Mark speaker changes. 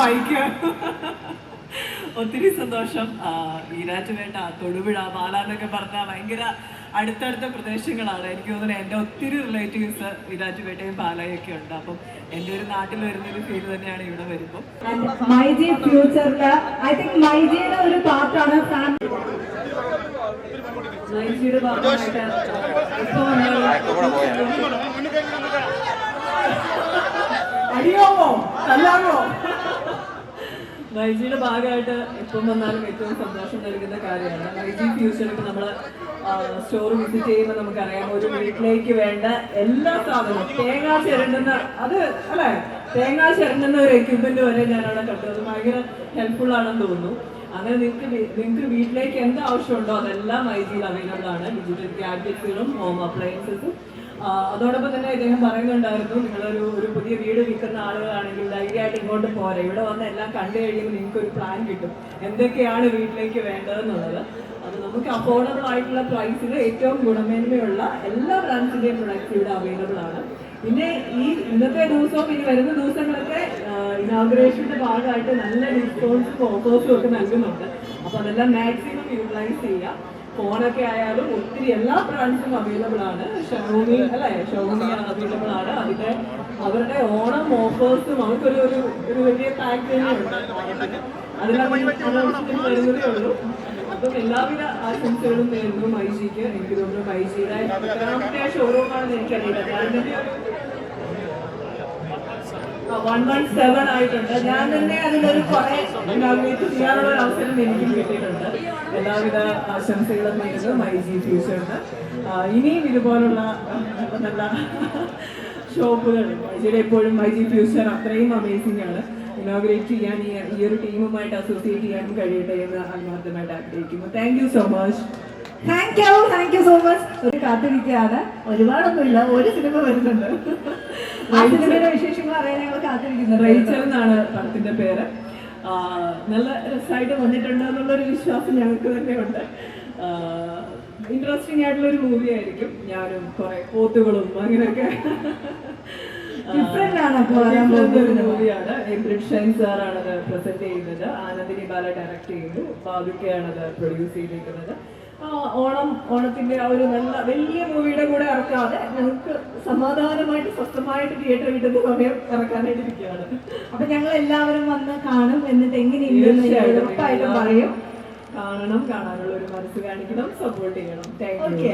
Speaker 1: സഹായിക്കുക ഒത്തിരി സന്തോഷം. ഈരാറ്റ് വേണ്ട. തൊടുപുഴ പാല എന്നൊക്കെ പറഞ്ഞാൽ ഭയങ്കര അടുത്തടുത്ത പ്രദേശങ്ങളാണ്. എനിക്ക് തോന്നുന്നത് എന്റെ ഒത്തിരി റിലേറ്റീവ്സ് ഈരാറ്റുപേട്ടയും പാലയും ഒക്കെ ഉണ്ട്. അപ്പം എന്റെ ഒരു നാട്ടിൽ വരുന്നൊരു ഫീൽ തന്നെയാണ് ഇവിടെ വരുമ്പോൾ
Speaker 2: മൈജി ഫ്യൂച്ചറിൽ ഐ തിങ്ക് മൈജിയുടെ ഒരു പാർട്ടാണ് ഫാമിലി
Speaker 1: മൈജിയുടെ ഭാഗമായിട്ട് ഇപ്പോൾ മൈജിയുടെ ഭാഗമായിട്ട് ഇപ്പം വന്നാലും ഏറ്റവും സന്തോഷം നൽകുന്ന കാര്യമാണ്. റൈജി ഫ്യൂച്ചറിൽ നമ്മൾ സ്റ്റോർ വിസിറ്റ് ചെയ്യുമ്പോൾ നമുക്കറിയാം ഒരു വീട്ടിലേക്ക് വേണ്ട എല്ലാ സാധനവും. തേങ്ങാ ചിരണ്ടുന്ന അത് അല്ലേ? തേങ്ങാ ചിരണ്ടുന്ന ഒരു എക്യുപ്മെന്റ് വരെ ഞാൻ അവിടെ അത് ഭയങ്കര ഹെൽപ്ഫുൾ ആണെന്ന് തോന്നുന്നു. അങ്ങനെ നിങ്ങൾക്ക് നിങ്ങൾക്ക് വീട്ടിലേക്ക് എന്ത് ആവശ്യമുണ്ടോ അതെല്ലാം മൈജിയിൽ അവൈലബിൾ ആണ്. ഡിജിറ്റൽ ഗാഡ്ജറ്റ്സുകളും ഹോം അപ്ലയൻസസും ആഹ് അതോടൊപ്പം തന്നെ ഇദ്ദേഹം പറയുന്നുണ്ടായിരുന്നു നിങ്ങളൊരു ഒരു പുതിയ വീട് വിൽക്കുന്ന ആളുകളാണെങ്കിൽ ധൈര്യമായിട്ട് ഇങ്ങോട്ട് പോരെ. ഇവിടെ വന്ന് എല്ലാം കണ്ടു കഴിയുമ്പോൾ നിങ്ങൾക്ക് ഒരു പ്ലാൻ കിട്ടും. എന്തൊക്കെയാണ് വീട്ടിലേക്ക് വേണ്ടതെന്നുള്ളത്? അത് നമുക്ക് അഫോർഡബിൾ ആയിട്ടുള്ള പ്രൈസിൽ ഏറ്റവും ഗുണമേന്മയുള്ള എല്ലാ ബ്രാൻഡ്സിന്റെയും പ്രൊഡക്ട്സ് ഇവിടെ അവൈലബിൾ ആണ്. പിന്നെ ഈ ഇന്നത്തെ ദിവസവും ഇനി വരുന്ന ദിവസങ്ങളൊക്കെ ഇനാഗ്രേഷന്റെ ഭാഗമായിട്ട് നല്ല ഡിസ്കൗണ്ട്സും ഓഫേഴ്സും ഒക്കെ നൽകുന്നുണ്ട്. അപ്പോൾ അതെല്ലാം മാക്സിമം യൂട്ടിലൈസ് ചെയ്യുക ഫോണൊക്കെ ആയാലും ഒത്തിരി എല്ലാ ബ്രാൻഡ്സും അവൈലബിൾ ആണ്. ഷോമി അല്ലേ? ഷോമി അവൈലബിൾ ആണ്. അതിന്റെ അവരുടെ ഓണം ഓഫേഴ്സും അവർക്കൊരു ഒരു ഒരു വലിയ പാക്കേജ് ഉണ്ട്. അതിനകത്ത് വരുന്നതേ ഉള്ളൂ. അപ്പം എല്ലാവിധ ആശംസകളും നേരുന്നു മൈജിക്ക് എനിക്ക് തോന്നുന്നു മൈജിയുടെ എത്രാമത്തെ ഷോറൂമാണെന്ന് എനിക്കറിയില്ല. ഞാനെന്റെ വൺ വൺ സെവൻ ആയിട്ടുണ്ട്. ഞാൻ തന്നെ അതിലൊരു കുറെ ഇനാഗ്രേറ്റ് ചെയ്യാനുള്ള ഒരു അവസരം എനിക്കും കിട്ടിയിട്ടുണ്ട്. എല്ലാവിധ ആശംസകളും നേരുന്നു മൈജി ഫ്യൂച്ചറിന് ഇനിയും ഇതുപോലുള്ള നല്ല ഷോപ്പുകൾ മൈജിയുടെ എപ്പോഴും മൈജി ഫ്യൂച്ചർ അത്രയും അമേസിംഗ് ആണ്. ഇനോഗ്രേറ്റ് ചെയ്യാൻ ഈ ഈ ഒരു ടീമുമായിട്ട് അസോസിയേറ്റ് ചെയ്യാനും കഴിയട്ടെ എന്ന് ആത്മാർത്ഥമായിട്ട് ആഗ്രഹിക്കുന്നു. Thank you so much
Speaker 2: thank you thank you so much ഒരു കാത്തിരിക്കുകയാണ്. ഒരുപാടൊന്നുമില്ല ഒരു സിനിമ വരുന്നുണ്ട്. ആ സിനിമയുടെ വിശേഷങ്ങൾ അറിയാൻ
Speaker 1: റേച്ചൽ എന്നാണ് പടത്തിന്റെ പേര്. നല്ല രസമായിട്ട് വന്നിട്ടുണ്ട് എന്നുള്ളൊരു വിശ്വാസം ഞങ്ങൾക്ക് തന്നെ ഉണ്ട് ഇൻട്രസ്റ്റിംഗ് ആയിട്ടുള്ള ഒരു മൂവി ആയിരിക്കും. ഞാനും കുറെ പോത്തുകളും അങ്ങനെയൊക്കെ. ാണ് മൂവിയാണ് എബ്രിഡ് ഷൈൻ പ്രസന്റ് ചെയ്യുന്നത്. ആനന്ദിനി ബാല ഡയറക്ട് ചെയ്യുന്നു ബാബുക്കയാണ് അത് പ്രൊഡ്യൂസ് ചെയ്തിരിക്കുന്നത് ഓണം ഓണത്തിന്റെ ആ ഒരു നല്ല വലിയ മൂവിയുടെ കൂടെ ഇറക്കാതെ ഞങ്ങൾക്ക് സമാധാനമായിട്ട് സ്വസ്ഥമായിട്ട് തിയേറ്റർ കിട്ടുന്ന സമയം ഇറക്കാനായിട്ട് ഇരിക്കുകയാണ്.
Speaker 2: അപ്പൊ ഞങ്ങൾ എല്ലാവരും വന്ന് കാണും എന്നിട്ട് എങ്ങനെയുണ്ടെന്ന് ഉറപ്പായിട്ടും പറയും.
Speaker 1: കാണണം കാണാനുള്ള ഒരു മനസ്സ് കാണിക്കണം സപ്പോർട്ട് ചെയ്യണം. Thank you
Speaker 2: okay